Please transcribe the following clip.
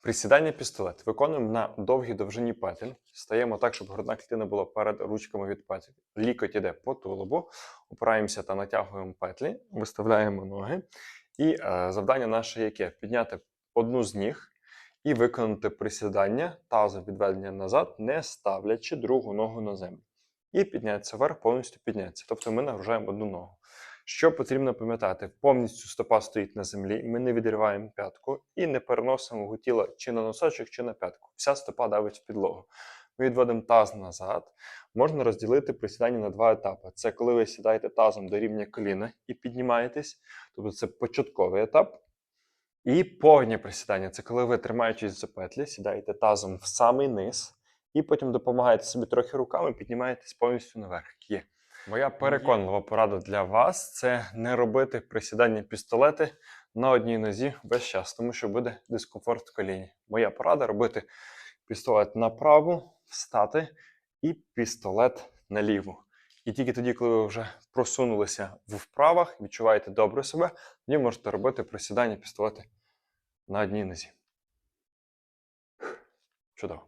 Присідання пістолет. Виконуємо на довгій довжині петель. Стаємо так, щоб грудна клітина була перед ручками від петель. Лікоть іде по тулубу, опираємося та натягуємо петлі, виставляємо ноги. І е, завдання наше яке? Підняти одну з ніг і виконати присідання тазом відведення назад, не ставлячи другу ногу на землю. І піднятися вверх, повністю піднятися. Тобто ми нагружаємо одну ногу. Що потрібно пам'ятати? Повністю стопа стоїть на землі, ми не відриваємо п'ятку і не переносимо його тіло чи на носочок, чи на п'ятку. Вся стопа давить в підлогу. Ми відводимо таз назад. Можна розділити присідання на два етапи. Це коли ви сідаєте тазом до рівня коліна і піднімаєтесь, тобто це початковий етап. І повне присідання це коли ви, тримаючись за петлі, сідаєте тазом в самий низ, і потім допомагаєте собі трохи руками, піднімаєтесь повністю наверх. Є. Моя переконлива порада для вас це не робити присідання пістолети на одній нозі весь час, тому що буде дискомфорт в коліні. Моя порада робити пістолет на праву, встати і пістолет на ліву. І тільки тоді, коли ви вже просунулися в вправах, відчуваєте добре себе, тоді можете робити присідання пістолети на одній нозі. Чудово.